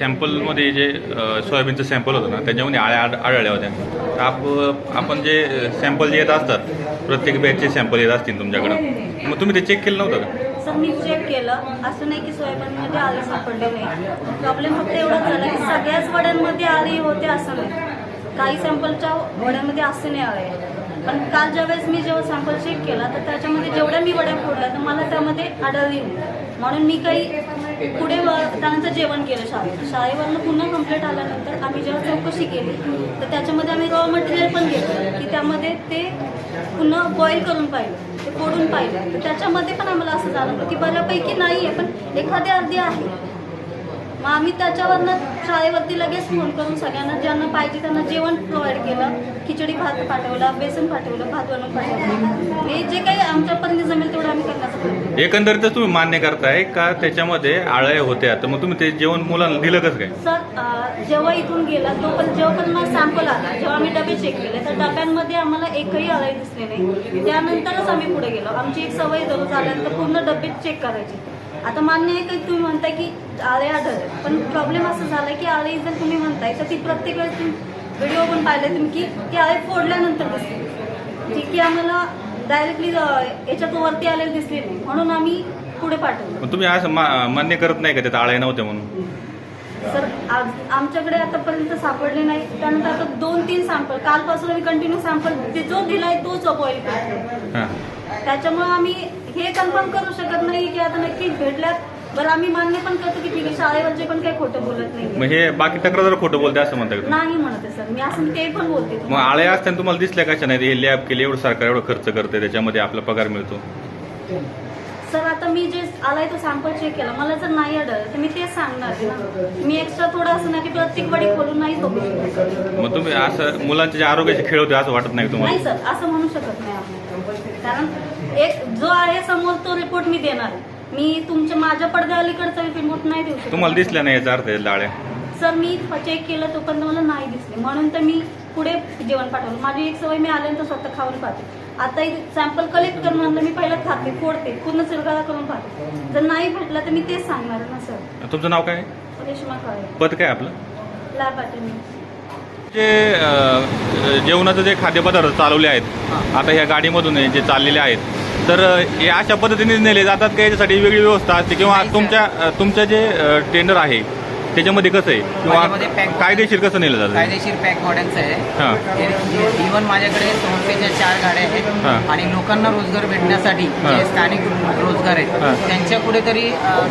सॅम्पलमध्ये जे सोयाबीनचं सॅम्पल होतं ना त्याच्यामध्ये आळ्या आढ- आढळल्या होत्या. तर आप आपण जे सॅम्पल जे येत असतात प्रत्येक बॅचचे सॅम्पल येत असतील तुमच्याकडं. मग तुम्ही ते चेक केलं नव्हतं का? सर मी चेक केलं. असं नाही की सोयाबीनमध्ये आले सापडले नाही. प्रॉब्लेम फक्त एवढाच झाला की सगळ्याच वड्यांमध्ये आले होते असं नाही. काही सॅम्पलच्या वड्यांमध्ये असे नाही आले पण काल ज्यावेळेस मी जेव्हा सॅम्पल चेक केला तर त्याच्यामध्ये जेवढ्या मी वड्या फोडल्या तर मला त्यामध्ये आढळली. म्हणून मी काही पुढे व- त्यानंतर जेवण केलं शाळेत. शाळेवरनं पुन्हा कंप्लेंट आल्यानंतर आम्ही जेव्हा चौकशी केली तर त्याच्यामध्ये आम्ही रॉ मटेरियल पण घेतलं की त्यामध्ये ते पुन्हा बॉईल करून पाहिलं ते फोडून पाहिलं. तर त्याच्यामध्ये पण आम्हाला असं जाणवलं की बऱ्यापैकी नाही आहे पण एखादी अर्धी आहे. मग आम्ही त्याच्यावरनं शाळेवरती लगेच फोन करून सगळ्यांना ज्यांना पाहिजे त्यांना जेवण प्रोव्हाइड केलं. खिचडी भात पाठवला बेसन पाठवलं भात बनवून पाठवलं. हे जे काही आमच्यापर्यंत जमेल तेवढं आम्ही करण्याचा. एकंदरीतच तुम्ही मान्य करताय का त्याच्यामध्ये आळ्या होत्या? तर मग तुम्ही ते जेवण मुलांना दिलं कसं काय? सर जेव्हा इथून गेला तो पण जेव्हा पण सॅम्पल आला जेव्हा आम्ही डबे चेक केले तर डब्यांमध्ये आम्हाला एकही आळाई दिसली नाही. त्यानंतरच आम्ही पुढे गेलो. आमची एक सवय दररोज आल्यानंतर पूर्ण डबे चेक करायची. आता मान्य आहे की तुम्ही म्हणताय की आळे आढळले पण प्रॉब्लेम असं झालाय की आळे जर तुम्ही म्हणताय तर ती प्रत्येक वेळेस व्हिडिओ पण पाहिले तुम्ही की ती आळे फोडल्यानंतर दिसली जी की आम्हाला डायरेक्टली याच्यात वरती आलेली दिसली नाही. म्हणून आम्ही पुढे पाठवलं. तुम्ही असं मान्य करत नाही का त्यात आळ्या नव्हत्या म्हणून? सर आज आमच्याकडे आतापर्यंत सापडले नाही. त्यानंतर आता दोन तीन सॅम्पल कालपासून आम्ही कंटिन्यू सॅम्पल ते जो दिलाय तोच अपॉइल त्याच्यामुळे आम्ही हे कन्फर्म करू शकत नाही की आता नक्कीच भेटल्यात बरं आम्ही मान्य पण करतो की ठीक आहे शाळेवरचे पण काही खोटं बोलत मग नाही हे बाकी तक्रार खोटं बोलते असं का तुम्ही? नाही म्हणत आहे सर. मी असं ते पण बोलते मग आळ्या असताना तुम्हाला दिसल्या कशा नाही हे लॅब केले एवढं सरकार एवढं खर्च करते त्याच्यामध्ये आपला पगार मिळतो. सर आता मी जे आलाय तो सॅम्पल चेक केला. मला जर नाही आढळलं तर मी तेच सांगणार आहे ना. मी एक्स्ट्रा थोडं असं नाही की प्रत्येक वडी खोलून नाही शकत. मग तुम्ही असं मुलांचे जे आरोग्याचे खेळ होते असं वाटत नाही का नाही तुम्हाला सर. असं म्हणू शकत नाही आपण. कारण एक जो आहे समोर तो रिपोर्ट मी देणार आहे. मी तुमच्या माझ्या पडद्या अलीकडचा रिपोर्ट नाही देऊ शकत. तुम्हाला दिसल्या नाही याचा अर्थ आहे आळ्या सर मी चेक केलं तोपर्यंत मला नाही दिसले. म्हणून तर मी पुढे जेवण पाठवलं. माझी एक सवय मी आल्यानंतर स्वतः खाऊन पाहते. आता सॅम्पल कलेक्ट करून आणलं मी पहिलं खाते फोडते पूर्ण चिरगाळा करून पाहते. जर नाही भेटला तर मी तेच सांगणार आहे ना सर. तुमचं नाव काय रेश्मा काळे. पद काय आपलं? लॅब अटेंड जे अ, जेवणाचं जे खाद्यपदार्थ चालवले आहेत आता ह्या गाडीमधून हे जे चाललेले आहेत तर हे अशा पद्धतीने नेले जातात का याच्यासाठी वेगळी व्यवस्था असते किंवा. तुमच्या अ, तुमचं जे टेंडर आहे त्याच्यामध्ये कसं आहे किंवा कायदेशीर कसं नेलं जातं कायदेशीर पॅक हां. आहे इव्हन माझ्याकडे संस्थेच्या चार गाड्या आहेत. आणि लोकांना रोजगार भेटण्यासाठी. जे स्थानिक रोजगार. आहेत त्यांच्या कुठेतरी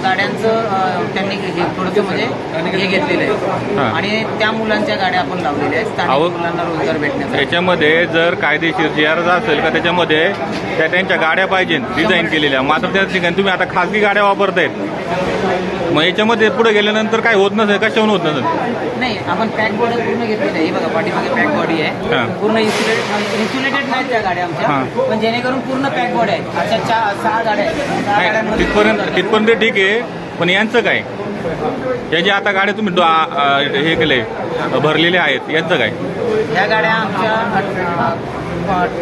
गाड्यांचं त्यांनी हे थोडंसं म्हणजे हे घेतलेलं आहे. आणि त्या मुलांच्या गाड्या आपण लावलेल्या आहेत. स्थानिक मुलांना रोजगार भेटण्यासाठी त्याच्यामध्ये जर कायदेशीर जी आर असेल का त्याच्यामध्ये त्या त्यांच्या गाड्या पाहिजे डिझाईन केलेल्या मात्र त्या ठिकाणी तुम्ही आता खासगी गाड्या वापरतायत मग याच्यामध्ये पुढे गेल्यानंतर काय होत नसेल कशाहून होत नसेल? नाही आपण पॅक बॉडी पूर्ण घेतलेली आहे. हे बघा पाठीमागे पॅक बॉडी हां. आहे पूर्ण इन्सुलेटेड इन्सुलेटेड नाहीत त्या गाड्या आमच्या. हां. पण जेणेकरून पूर्ण पॅक बॉडी आहे. अशा चार सहा गाड्या आहेत. सहा नाही, गाड्यांमध्ये तिथपर्यंत तिथपर्यंत ठीक आहे पण यांचं काय? या जे आता गाड्या तुम्ही डो- आ- आ- हे केले भरलेले आहेत यांचं काय? ह्या गाड्या आमच्या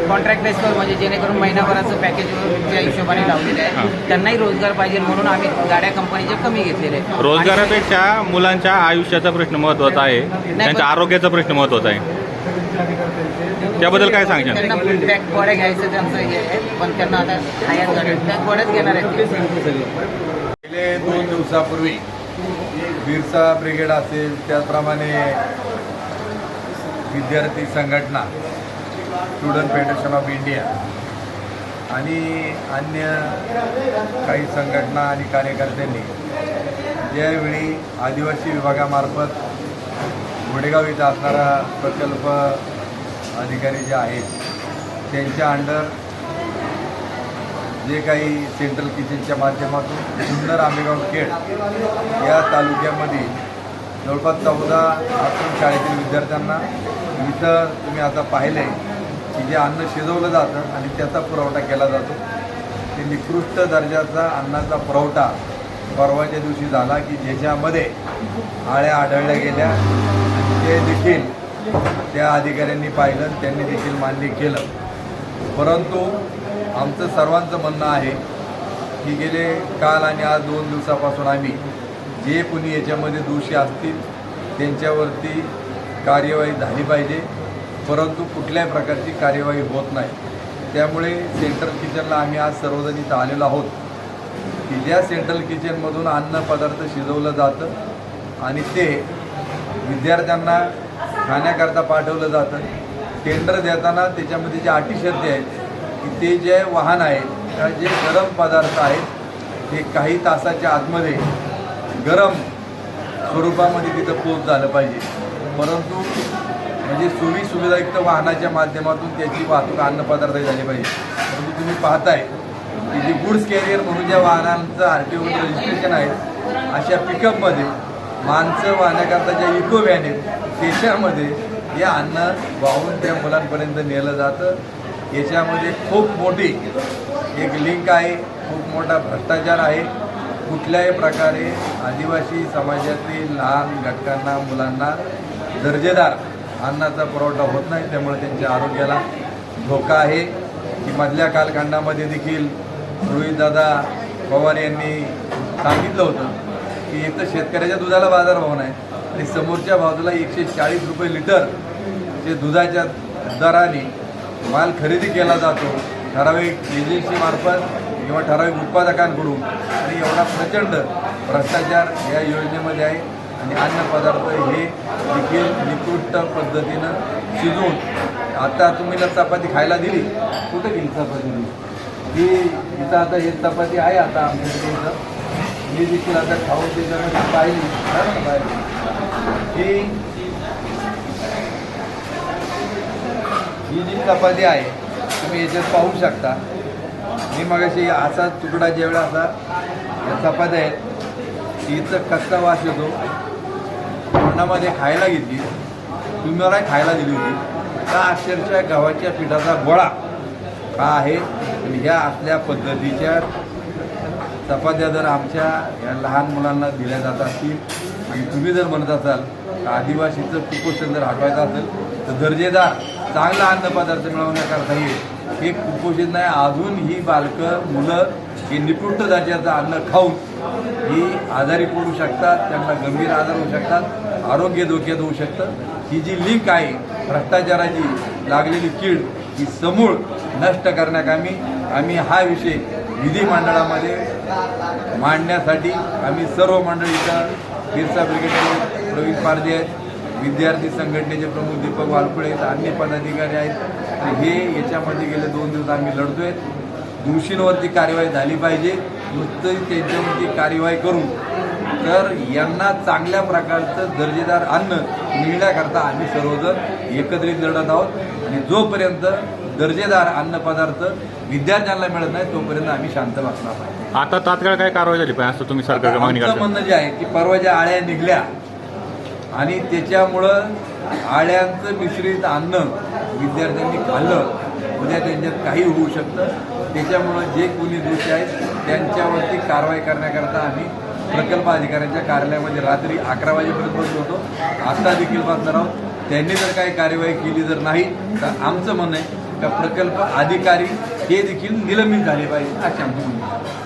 कॉन्ट्रॅक्ट बेसवर म्हणजे जेणेकरून महिनाभराचं पॅकेजच्या हिशोबाने लावलेलं. आहे त्यांनाही रोजगार पाहिजे म्हणून आम्ही गाड्या कंपनीच्या कमी घेतलेल्या आहेत. रोजगारापेक्षा मुलांच्या आयुष्याचा प्रश्न महत्त्वाचा आहे. त्यांच्या आरोग्याचा प्रश्न महत्त्वाचा आहे. त्याबद्दल काय सांगशाल? त्यांना पॅक बॉड्या घ्यायचं त्यांचं हे आहे पण त्यांना आता हायर गाड्या घेणार आहेत. गेले दोन दिवसापूर्वी बिरसा ब्रिगेड असेल त्याचप्रमाणे विद्यार्थी संघटना स्टुडंट फेडरेशन ऑफ इंडिया आणि अन्य काही संघटना आणि कार्यकर्त्यांनी ज्यावेळी आदिवासी विभागामार्फत गुडेगाव इथं असणारा प्रकल्प अधिकारी जे आहेत त्यांच्या अंडर जे काही सेंट्रल किचनच्या माध्यमातून सुंदर आंबेगाव खेड या तालुक्यामध्ये जवळपास चौदा आश्रम शाळेतील विद्यार्थ्यांना इथं तुम्ही आता पाहिलं आहे की जे अन्न शिजवलं जातं आणि त्याचा पुरवठा केला जातो. ते निकृष्ट दर्जाचा अन्नाचा पुरवठा परवाच्या दिवशी झाला की ज्याच्यामध्ये आळ्या आढळल्या गेल्या. ते देखील त्या अधिकाऱ्यांनी पाहिलं त्यांनी देखील मान्य केलं. परंतु आमचं सर्वांचं म्हणणं आहे की गेले काल आणि आज दोन दिवसापासून आम्ही जे कोणी याच्यामध्ये दोषी असतील त्यांच्यावरती कार्यवाही झाली पाहिजे. परंतु कुठल्याही प्रकारची कार्यवाही होत नाही. त्यामुळे सेंट्रल किचनला आम्ही आज सर्वजण इथं आलेलो आहोत. की ज्या सेंट्रल किचनमधून अन्न पदार्थ शिजवलं जातं आणि ते विद्यार्थ्यांना खाण्याकरता पाठवलं जातं. टेंडर देताना त्याच्यामध्ये जे अटीशर्ती आहेत की ते जे वाहन आहे किंवा जे गरम पदार्थ आहेत ते काही तासाच्या आतमध्ये गरम स्वरूपामध्ये तिथं पोच झालं पाहिजे. परंतु म्हणजे सोयी सुविधायुक्त वाहनाच्या माध्यमातून त्याची वाहतूक अन्नपदार्थ झाली पाहिजे. परंतु तुम्ही पाहताय की जे गुड्स कॅरियर म्हणून ज्या वाहनांचं आर टी ओमध्ये रजिस्ट्रेशन आहे अशा पिकअपमध्ये माणसं वाहण्याकरता ज्या इको व्हॅन आहेत त्याच्यामध्ये हे अन्न वाहून त्या मुलांपर्यंत नेलं जातं. याच्यामध्ये खूप मोठी एक लिंक आहे खूप मोठा भ्रष्टाचार आहे. कुठल्याही प्रकारे आदिवासी समाजातील लहान घटकांना मुलांना दर्जेदार अन्नाचा पुरवठा होत नाही त्यामुळे त्यांच्या आरोग्याला धोका आहे. की मधल्या कालखंडामध्ये देखील रोहितदादा पवार यांनी सांगितलं होतं की एक तर शेतकऱ्याच्या दुधाला बाजारभाव नाही आणि समोरच्या बाजूला एकशे चाळीस रुपये लिटर जे दुधाच्या दराने माल खरेदी केला जातो ठराविक एजन्सीमार्फत किंवा ठराविक उत्पादकांकडून आणि एवढा प्रचंड भ्रष्टाचार या योजनेमध्ये आहे. आणि अन्नपदार्थ हे देखील निकृष्ट पद्धतीनं शिजवून आता तुम्ही जर चपाती खायला दिली कुठे गेली चपाती ही इथं आता हे चपाती आहे आता आमच्याकडे इथं. मी देखील आता खाऊ त्याच्यामध्ये पाहिली. हा पाहिली ही ही जी चपाती आहे तुम्ही याच्यात पाहू शकता. मी मगाशी असा तुकडा जेवढा असा या चपात्या आहेत इथं कच्चा वास येतो. तोंडामध्ये खायला घेतली. तुम्हाला खायला दिली होती. त्या अक्षरशः गव्हाच्या पिठाचा गोळा हा आहे. आणि ह्या असल्या पद्धतीच्या चपात्या जर आमच्या या लहान मुलांना दिल्या जात असतील आणि तुम्ही जर म्हणत असाल आदिवासीचं कुपोषण जर हटवायचं असेल तर दर्जेदार चांगला अन्नपदार्थ मिळवण्याकरता येईल हे कुपोषित नाही. अजून ही बालकं मुलं की निकृष्ट दर्जाचं अन्न खाऊन ही आजारी पडू शकतात त्यांना गंभीर आजार होऊ शकतात आरोग्य धोक्यात होऊ शकतं. ही जी लीक आहे भ्रष्टाचाराची लागलेली कीड ही समूळ नष्ट करण्याकामी आम्ही हा विषय विधिमंडळामध्ये मांडण्यासाठी आम्ही सर्व मंडळीचा बिरसा ब्रिगेडचे प्रवीण पारदे आहेत विद्यार्थी संघटनेचे प्रमुख दीपक वालकुळे आहेत अन्य पदाधिकारी आहेत. हे याच्यामध्ये गेले दोन दिवस आम्ही लढतोय. दोषींवरती कार्यवाही झाली पाहिजे. नुसतं त्यांच्यावरती कार्यवाही करून तर यांना चांगल्या प्रकारचं दर्जेदार अन्न मिळण्याकरता आम्ही सर्वजण एकत्रित लढत आहोत. आणि जोपर्यंत दर्जेदार अन्नपदार्थ विद्यार्थ्यांना मिळत नाही तोपर्यंत आम्ही शांत बसणार नाही. आता तात्काळ काय कारवाई झाली पाहिजे? असं तुम्ही करता. म्हणणं जे आहे की परवा ज्या आळ्या निघल्या आणि त्याच्यामुळं आळ्यांचं मिश्रित अन्न विद्यार्थ्यांनी खाल्लं उद्या त्यांच्यात काही होऊ शकतं. त्याच्यामुळं जे कोणी दोषी आहेत त्यांच्यावरती कारवाई करण्याकरता आम्ही प्रकल्प अधिकाऱ्यांच्या कार्यालयामध्ये रात्री अकरा वाजेपर्यंत बसलो होतो. आता देखील बसणार आहोत. त्यांनी जर काही कार्यवाही केली जर नाही तर आमचं म्हणणं आहे का प्रकल्प अधिकारी हे देखील निलंबित झाले पाहिजे असे आमचं म्हणणं